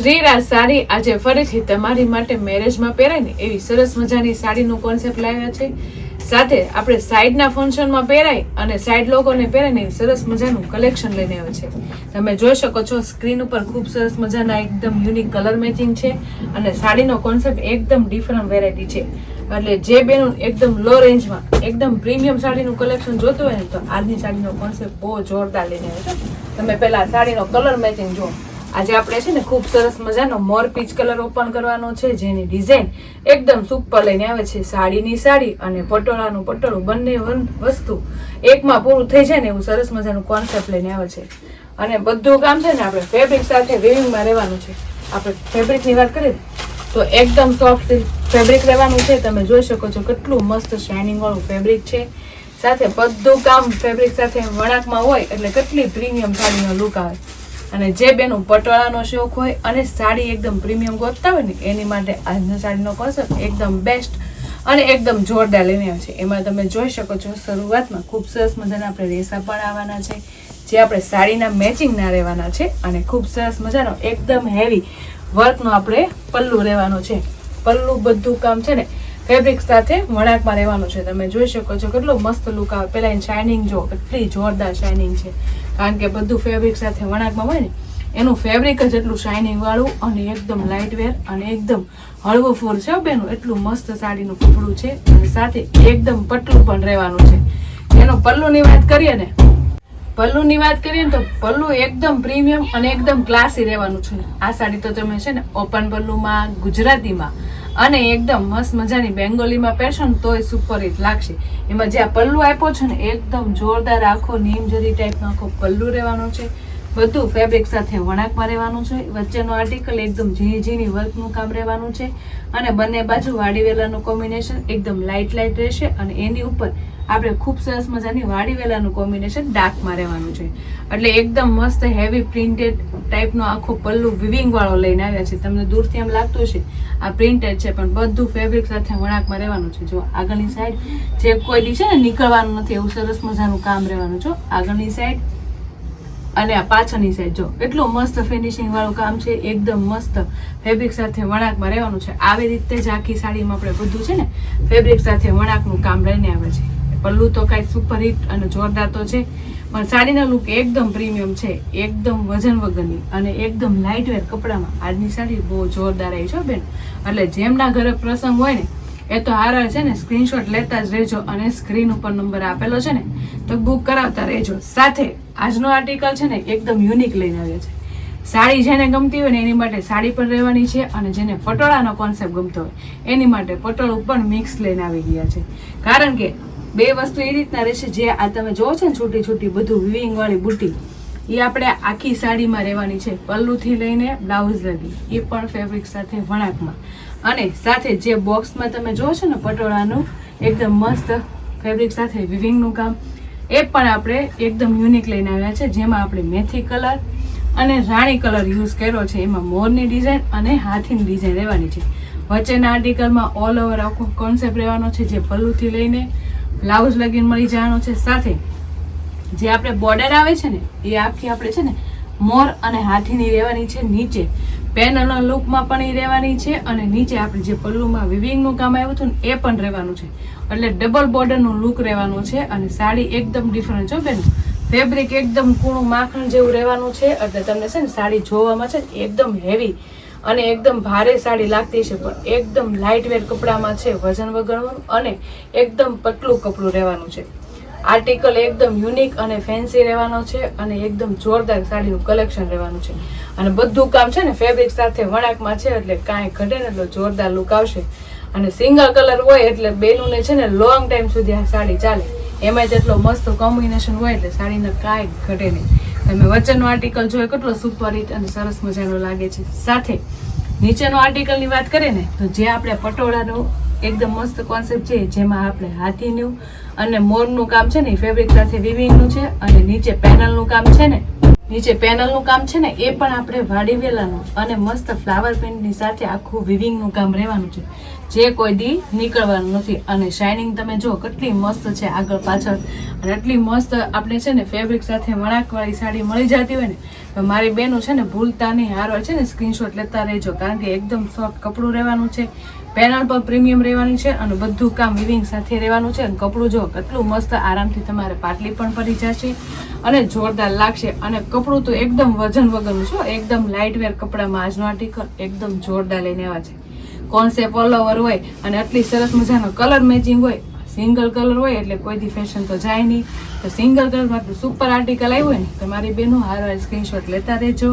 શ્રીરાજ સાડી આજે ફરીથી તમારી માટે મેરેજમાં પહેરાય ને એવી સરસ મજાની સાડીનો કોન્સેપ્ટ લાવ્યા છે. સાથે આપણે સાઈડના ફંક્શનમાં પહેરાય અને સાઈડ લોકોને પહેરાય ને સરસ મજાનું કલેક્શન લઈને આવે છે. તમે જોઈ શકો છો સ્ક્રીન ઉપર ખૂબ સરસ મજાના એકદમ યુનિક કલર મેચિંગ છે અને સાડીનો કોન્સેપ્ટ એકદમ ડિફરન્ટ વેરાયટી છે. એટલે જે બેનું એકદમ લો રેન્જમાં એકદમ પ્રીમિયમ સાડીનું કલેક્શન જોતું હોય ને તો આજની સાડીનો કોન્સેપ્ટ બહુ જોરદાર લઈને આવ્યો છે. તમે પહેલાં સાડીનો કલર મેચિંગ જુઓ. આજે આપણે છે ને ખૂબ સરસ મજાનો મોર પીચ કલર ઓપન કરવાનો છે, જેની ડિઝાઇન એકદમ સુપર લઈને આવે છે. સાડીની સાડી અને પટોળાનું પટોળું, બંને વસ્તુ એકમાં પૂરું થઈ જાય ને એવું સરસ મજાનું કોન્સેપ્ટ લઈને આવે છે. અને બધું કામ છે ને આપણે ફેબ્રિક સાથે વેવિંગમાં રહેવાનું છે. આપણે ફેબ્રિકની વાત કરીએ તો એકદમ સોફ્ટ ફેબ્રિક રહેવાનું છે. તમે જોઈ શકો છો કેટલું મસ્ત શાઇનિંગ વાળું ફેબ્રિક છે. સાથે બધું કામ ફેબ્રિક સાથે વણાકમાં હોય એટલે કેટલી પ્રીમિયમ સાડીનો લુક આવે. અને જે બેનું પટોળાનો શોખ હોય અને સાડી એકદમ પ્રીમિયમ ગોતતા હોય ને, એની માટે આજનો સાડીનો કોન્સેપ્ટ એકદમ બેસ્ટ અને એકદમ જોરદાર લઈને આવે છે. એમાં તમે જોઈ શકો છો, શરૂઆતમાં ખૂબ સરસ મજાના આપણે રેસા પણ આવવાના છે, જે આપણે સાડીના મેચિંગના રહેવાના છે અને ખૂબ સરસ મજાનો, એકદમ હેવી વર્કનો આપણે પલ્લુ રહેવાનો છે. પલ્લુ બધું કામ છે ને ફેબ્રિક સાથે વણાકમાં રહેવાનું છે. તમે જોઈ શકો છો કેટલો મસ્ત લુક આવે. પેલા એની શાઇનિંગ જો, કેટલી જોરદાર શાઇનિંગ છે. કારણ કે બધું ફેબ્રિક સાથે વણાકમાં હોય ને, એનું ફેબ્રિક જ એટલું શાઇનિંગ વાળું અને એકદમ લાઇટ વેર અને એકદમ હળવું ફૂલ છે બેનું. એટલું મસ્ત સાડીનું કપડું છે અને સાથે એકદમ પટલું પણ રહેવાનું છે. એનો પલ્લુની વાત કરીએ ને, પલ્લુની વાત કરીએ ને તો પલ્લુ એકદમ પ્રીમિયમ અને એકદમ ક્લાસી રહેવાનું છે. આ સાડી તો તમે છે ને, ઓપન પલ્લુમાં, ગુજરાતીમાં અને એકદમ મસ્ત મજાની બેંગોલીમાં પહેરશો ને તોય સુપર હિટ લાગશે. એમાં જે આ પલ્લુ આપ્યો છે ને, એકદમ જોરદાર આખો નીમજરી ટાઈપનો આખો પલ્લુ રહેવાનો છે. બધું ફેબ્રિક સાથે વણાકમાં રહેવાનું છે. વચ્ચેનો આર્ટિકલ એકદમ ઝીણી ઝીણી વર્કનું કામ રહેવાનું છે. અને બંને બાજુ વાડીવેલાનું કોમ્બિનેશન એકદમ લાઇટ લાઇટ રહેશે અને એની ઉપર આપણે ખૂબ સરસ મજાની વાડી વેલાનું કોમ્બિનેશન ડાર્કમાં રહેવાનું છે. એટલે એકદમ મસ્ત હેવી પ્રિન્ટેડ ટાઈપનો આખો પલ્લુ વિવિંગવાળો લઈને આવ્યા છે. તમને દૂરથી એમ લાગતું છે આ પ્રિન્ટેડ છે, પણ બધું ફેબ્રિક સાથે વણાકમાં રહેવાનું છે. જો આગળની સાઈડ જે કોઈ દી છે ને નીકળવાનું નથી, એવું સરસ મજાનું કામ રહેવાનું. છે આગળની સાઈડ અને આ પાછળની સાઈડ જો એટલું મસ્ત ફિનિશિંગ વાળું કામ છે, એકદમ મસ્ત ફેબ્રિક સાથે વણાકમાં રહેવાનું છે. આવી રીતે જ આખી સાડીમાં આપણે બધું છે ને ફેબ્રિક સાથે વણાકનું કામ લઈને આવે છે પલ્લુ તો કાંઈ સુપર હિટ અને જોરદાર તો છે, પણ સાડીનો લુક એકદમ પ્રીમિયમ છે, એકદમ વજન વગરની અને એકદમ લાઇટવેર કપડામાં. આજની સાડી બહુ જોરદાર આવી છે બેન. એટલે જેમના ઘરે પ્રસંગ હોય ને, એ તો હારા છે ને સ્ક્રીનશોટ લેતા જ રહેજો અને સ્ક્રીન ઉપર નંબર આપેલો છે ને, તો બુક કરાવતા રહેજો. સાથે આજનો આર્ટિકલ છે ને, એકદમ યુનિક લઈને આવ્યો છે. સાડી જેને ગમતી હોય ને, એની માટે સાડી પણ રહેવાની છે અને જેને પટોળાનો કોન્સેપ્ટ ગમતો હોય, એની માટે પટોળું પણ મિક્સ લઈને આવી ગયા છે. કારણ કે બે વસ્તુ એ રીતના રહેશે જે આ તમે જોવો છો ને છૂટી છૂટી બધું વિવિંગ વાળી બુટી એ આપણે આખી સાડીમાં રહેવાની છે. પલ્લુથી લઈને બ્લાઉઝ લગી. એ પણ ફેબ્રિક સાથે વણાકમાં અને સાથે જે બોક્સમાં તમે જોવો છો ને પટોળાનું, એકદમ મસ્ત ફેબ્રિક સાથે વિવિંગનું કામ, એ પણ આપણે એકદમ યુનિક લઈને આવ્યા છે. જેમાં આપણે મેથી કલર અને રાણી કલર યુઝ કર્યો છે. એમાં મોરની ડિઝાઇન અને હાથીની ડિઝાઇન રહેવાની છે. વચ્ચેના આર્ટિકલમાં ઓલ ઓવર આખો કોન્સેપ્ટ રહેવાનો છે, જે પલ્લુથી લઈને બ્લાઉઝ લગીન મળી જવાનો છે. સાથે જે આપણે બોર્ડર આવે છે ને, એ આખી આપણે છે ને, મોર અને હાથીની રહેવાની છે નીચે. પેનલના લુકમાં પણ એ રહેવાની છે અને નીચે આપણે જે પલ્લુમાં વિવિંગનું કામ આવ્યું હતું એ પણ રહેવાનું છે. એટલે ડબલ બોર્ડરનું લુક રહેવાનું છે અને સાડી એકદમ ડિફરન્ટ છે બેન. ફેબ્રિક એકદમ કૂણું માખણ જેવું રહેવાનું છે. એટલે તમને છે ને, સાડી જોવામાં છે એકદમ હેવી અને એકદમ ભારે સાડી લાગતી છે, પણ એકદમ લાઇટ વેર કપડામાં છે, વજન વગરનું અને એકદમ પતલું કપડું રહેવાનું છે. આર્ટિકલ એકદમ યુનિક અને ફેન્સી રહેવાનો છે અને એકદમ જોરદાર સાડીનું કલેક્શન રહેવાનું છે. અને બધું કામ છે ને ફેબ્રિક સાથે વણાકમાં છે, એટલે કાંઈ ઘટે ને એટલે જોરદાર લુક આવશે. અને સિંગલ કલર હોય એટલે બેનુંને છે ને લોંગ ટાઈમ સુધી આ સાડી ચાલે. એમાં જ એટલો મસ્ત કોમ્બિનેશન હોય એટલે સાડીને કાંઈ ઘટે નહીં. તમે વચ્ચેનો આર્ટિકલ જોયો કેટલો સુપર હિટ અને સરસ મજાનો લાગે છે. સાથે નીચેનો આર્ટિકલની વાત કરીએ ને, તો જે આપણે પટોળાનું એકદમ મસ્ત કોન્સેપ્ટ છે, જેમાં આપણે હાથીનું અને મોરનું કામ છે ને ફેબ્રિક સાથે વિવિંગનું છે અને નીચે પેનલનું કામ છે ને નીચે પેનલનું કામ છે ને, એ પણ આપણે વાડી વેલાનું અને મસ્ત ફ્લાવર પ્રિન્ટની સાથે આખું વિવિંગનું કામ રહેવાનું છે. જે કોઈ દી નીકળવાનું નથી. અને શાઇનિંગ તમે જો કેટલી મસ્ત છે આગળ પાછળ. અને એટલી મસ્ત આપણે છે ને ફેબ્રિક સાથે વણાકવાળી સાડી મળી જતી હોય ને, તો મારી બેનું છે ને, ભૂલતા નહીં. હારો છે ને સ્ક્રીનશોટ લેતા રહેજો, કારણ કે એકદમ સોફ્ટ કપડું રહેવાનું છે. પેનલ પર પ્રીમિયમ રહેવાની છે અને બધું કામ વિવિંગ સાથે રહેવાનું છે અને કપડું જો કેટલું મસ્ત આરામથી તમારે પાટલી પણ પડી જશે અને જોરદાર લાગશે. અને કપડું તો એકદમ વજન વગરનું છે એકદમ લાઇટ વેર કપડામાં આજનો આર્ટિકલ એકદમ જોરદાર લઈને આવ્યા છે. કોન્સેપ્ટ ઓલ ઓવર હોય અને આટલી સરસ મજાનો કલર મેચિંગ હોય સિંગલ કલર હોય એટલે કોઈ દી ફેશન તો જાય નહીં. તો સિંગલ કલરમાં સુપર આર્ટિકલ આવ્યું હોય ને, તો મારી બેનો હારો સ્ક્રીનશોટ લેતા રહેજો.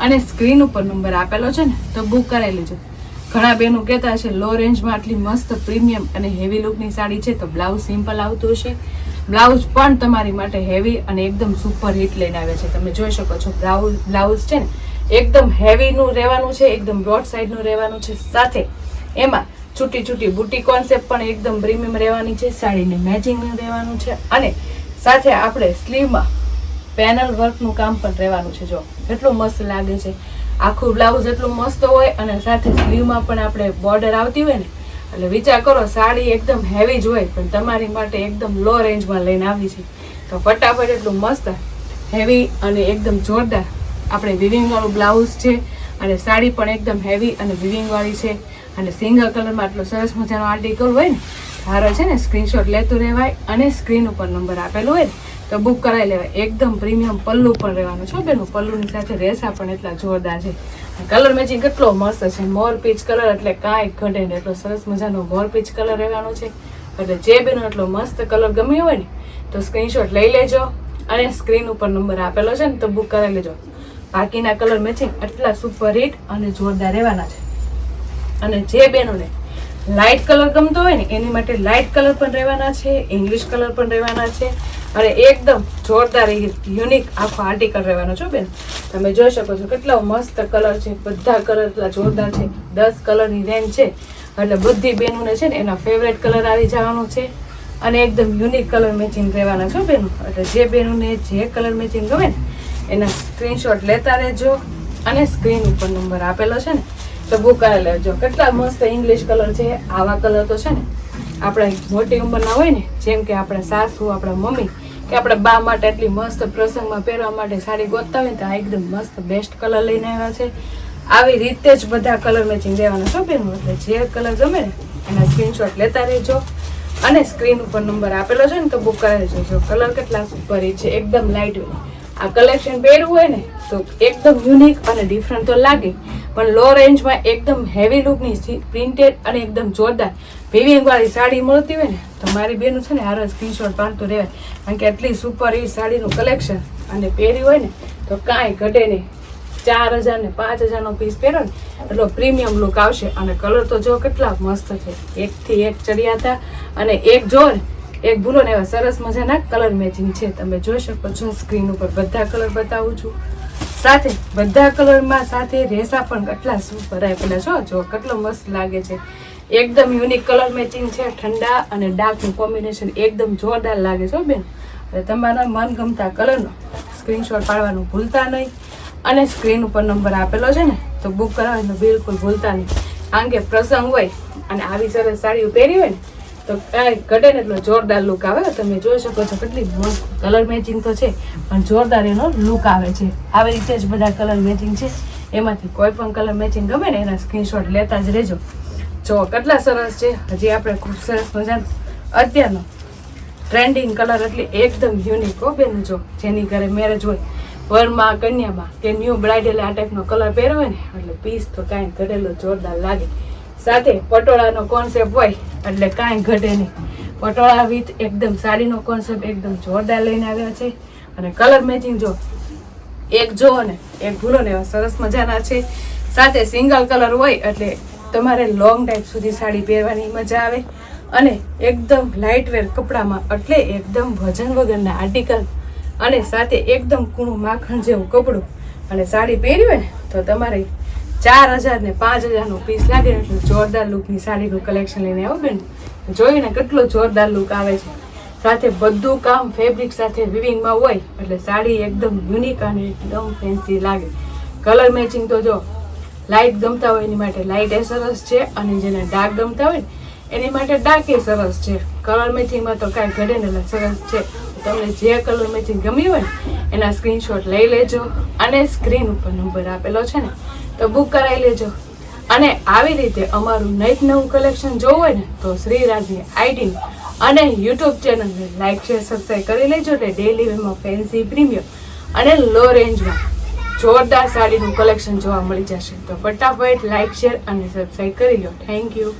અને સ્ક્રીન ઉપર નંબર આપેલો છે ને, તો બુક કરાવી લેજો. ઘણા બહેનો કહેતા છે લો રેન્જમાં આટલી મસ્ત પ્રીમિયમ અને હેવી લુકની સાડી છે, તો બ્લાઉઝ સિમ્પલ આવતું હશે. બ્લાઉઝ પણ તમારી માટે હેવી અને એકદમ સુપર હિટ લઈને આવે છે. તમે જોઈ શકો છો બ્લાઉઝ બ્લાઉઝ છે ને, એકદમ હેવીનું રહેવાનું છે, એકદમ બ્રોડ સાઈડનું રહેવાનું છે. સાથે એમાં છૂટી છૂટી બુટી કોન્સેપ્ટ પણ એકદમ પ્રીમિયમ રહેવાની છે, સાડીને મેચિંગનું રહેવાનું છે અને સાથે આપણે સ્લીવમાં પેનલ વર્કનું કામ પણ રહેવાનું છે. જો, એટલું મસ્ત લાગે છે. આખું બ્લાઉઝ એટલું મસ્ત હોય અને સાથે સ્લીવમાં પણ આપણે બોર્ડર આવતી હોય ને, એટલે વિચાર કરો, સાડી એકદમ હેવી જ હોય, પણ તમારી માટે એકદમ લો રેન્જમાં લઈને આવી છે. તો ફટાફટ એટલું મસ્ત હેવી અને એકદમ જોરદાર આપણે વિવિંગવાળું બ્લાઉઝ છે અને સાડી પણ એકદમ હેવી અને વિવિંગવાળી છે. અને સિંગલ કલરમાં આટલો સરસ મજાનો આર્ટિકલ હોય ને સારો છે ને સ્ક્રીનશોટ લેતું રહેવાય અને સ્ક્રીન ઉપર નંબર આપેલો હોય ને તો બુક કરાવી લેવાય. એકદમ પ્રીમિયમ પલ્લુ પણ રહેવાનું છે બેનું. પલ્લુની સાથે રેસા પણ એટલા જોરદાર છે. કલર મેચિંગ કેટલો મસ્ત છે. મોર પીચ કલર એટલે કાંઈ ઘટે ને એટલો સરસ મજાનો મોર પીચ કલર રહેવાનો છે. એટલે જે બેનો એટલો મસ્ત કલર ગમ્યો હોય ને, તો સ્ક્રીનશોટ લઈ લેજો અને સ્ક્રીન ઉપર નંબર આપેલો છે ને, તો બુક કરાવી લેજો. બાકીના કલર મેચિંગ એટલા સુપર હિટ અને જોરદાર રહેવાના છે. અને જે બહેનોને લાઇટ કલર ગમતો હોય ને, એની માટે લાઇટ કલર પણ રહેવાના છે ઇંગ્લિશ કલર પણ રહેવાના છે. અને એકદમ જોરદાર યુનિક આખો આર્ટિકલ રહેવાનો છો બેન. તમે જોઈ શકો છો કેટલા મસ્ત કલર છે, બધા કલર એટલા જોરદાર છે. દસ કલરની રેન્જ છે. એટલે બધી બેનોને છે ને એના ફેવરેટ કલર આવી જવાનો છે. અને એકદમ યુનિક કલર મેચિંગ રહેવાના છો બેનો. એટલે જે બેનોને જે કલર મેચિંગ ગમે ને, એના સ્ક્રીનશોટ લેતા રહેજો. અને સ્ક્રીન ઉપર નંબર આપેલો છે ને, તો બુક કરી લેજો. કેટલા મસ્ત ઇંગ્લિશ કલર છે, આવા કલર તો છે ને, આપણે મોટી ઉંમરના હોય ને, જેમ કે આપણે સાસુ, આપણા મમ્મી કે આપણે બા માટે એટલી મસ્ત પ્રસંગમાં પહેરવા માટે સાડી ગોતતા હોય ને તો આ એકદમ મસ્ત બેસ્ટ કલર લઈને આવ્યા છે. આવી રીતે જ બધા કલર મેચિંગ દેવાના છો બેન. એટલે જે કલર ગમે એના સ્ક્રીનશોટ લેતા રહેજો. અને સ્ક્રીન ઉપર નંબર આપેલો છે ને તો બુક કરાવી દેજો. કલર કેટલા સુપર છે. એકદમ લાઇટ આ કલેક્શન પહેરવું હોય ને તો એકદમ યુનિક અને ડિફરન્ટ તો લાગે. પણ લો રેન્જમાં એકદમ હેવી લુકની પ્રિન્ટેડ અને એકદમ જોરદાર વિવિંગ સાડી મળતી હોય ને, તો મારી બેનું છે ને હારો સ્ક્રીનશોટ પાડતું રહેવાય. કારણ કે એટલી સુપર એ સાડીનું કલેક્શન અને પહેરી હોય ને, તો કાંઈ ઘટે નહીં. ચાર હજાર ને પાંચ હજારનો પીસ પહેરો ને, એટલો પ્રીમિયમ લુક આવશે અને કલર તો જો કેટલા મસ્ત છે. એકથી એક ચડિયા હતા અને એક જો ને એક ભૂલો ને એવા સરસ મજાના કલર મેચિંગ છે. તમે જોઈ શકો છો સ્ક્રીન ઉપર બધા કલર બતાવું છું. સાથે બધા કલરમાં સાથે રેસા પણ કેટલા સુપર આપેલા છો જો કેટલો મસ્ત લાગે છે. એકદમ યુનિક કલર મેચિંગ છે, ઠંડા અને ડાર્કનું કોમ્બિનેશન એકદમ જોરદાર લાગે છે બેન. અને તમારા મનગમતા કલરનો સ્ક્રીનશોટ પાડવાનું ભૂલતા નહીં. અને સ્ક્રીન ઉપર નંબર આપેલો છે ને, તો બુક કરાવવાનું બિલકુલ ભૂલતા નહીં. કારણ કે પ્રસંગ હોય અને આવી સરસ સાડીઓ પહેરી હોય ને, તો કાંઈ ઘટે ને એટલો જોરદાર લુક આવે. તમે જોઈ શકો છો કેટલી કલર મેચિંગ તો છે, પણ જોરદાર એનો લુક આવે છે. આવી રીતે જ બધા કલર મેચિંગ છે. એમાંથી કોઈ પણ કલર મેચિંગ ગમે ને એના સ્ક્રીનશોટ લેતા જ રહેજો. જો, કેટલા સરસ છે. હજી આપણે ખૂબ સરસ મજાનો અત્યારનો ટ્રેન્ડિંગ કલર એટલે એકદમ યુનિક હો બેન, જો. જેની ઘરે મેરેજ હોય, વરમાં, કન્યામાં કે ન્યૂ બ્રાઇડલ આ ટાઈપનો કલર પહેર્યો હોય ને, એટલે પીસ તો કાંઈ ઘટેલો જોરદાર લાગે. સાથે પટોળાનો કોન્સેપ્ટ હોય, એટલે કાંઈ ઘટે નહીં. પટોળા વિથ એકદમ સાડીનો કોન્સેપ્ટ એકદમ જોરદાર લઈને આવ્યા છે. અને કલર મેચિંગ જો, એક જો ને, એક ભૂલો ને એવા સરસ મજાના છે. સાથે સિંગલ કલર હોય, એટલે તમારે લોંગ ટાઈપ સુધી સાડી પહેરવાની મજા આવે અને એકદમ લાઇટ વેર કપડામાં એટલે એકદમ વજન વગરના આર્ટિકલ અને સાથે એકદમ કૂણું માખણ જેવું કપડું. અને સાડી પહેરી હોય ને, તો તમારે ચાર હજાર ને પાંચ હજારનો પીસ લાગે એટલે જોરદાર લુકની સાડીનું કલેક્શન લઈને આવો બેન. જોઈને કેટલો જોરદાર લુક આવે છે. સાથે બધું કામ ફેબ્રિક સાથે વિવિંગમાં હોય, એટલે સાડી એકદમ યુનિક અને એકદમ ફેન્સી લાગે. કલર મેચિંગ તો જો લાઇટ ગમતા હોય એની માટે લાઇટ એ સરસ છે અને જેને ડાર્ક ગમતા હોય ને એની માટે ડાર્ક એ સરસ છે. કલર મેચિંગમાં તો કાંઈ ઘડે ને સરસ છે. તમને જે કલર મેચિંગ ગમી હોય ને એના સ્ક્રીનશોટ લઈ લેજો અને સ્ક્રીન ઉપર નંબર આપેલો છે ને, તો બુક કરાવી લેજો. અને આવી રીતે અમારું નઈક નવું કલેક્શન જોવું હોય ને, તો શ્રીરાજની આઈડી અને યુટ્યુબ ચેનલને લાઇક શેર સબસ્ક્રાઈબ કરી લેજો એટલે ડેલી વેમાં ફેન્સી પ્રીમિયમ અને લો રેન્જમાં જોરદાર સાડીનું કલેક્શન જોવા મળી જશે. તો ફટાફટ લાઇક શેર અને સબસ્ક્રાઈબ કરી લો. Thank you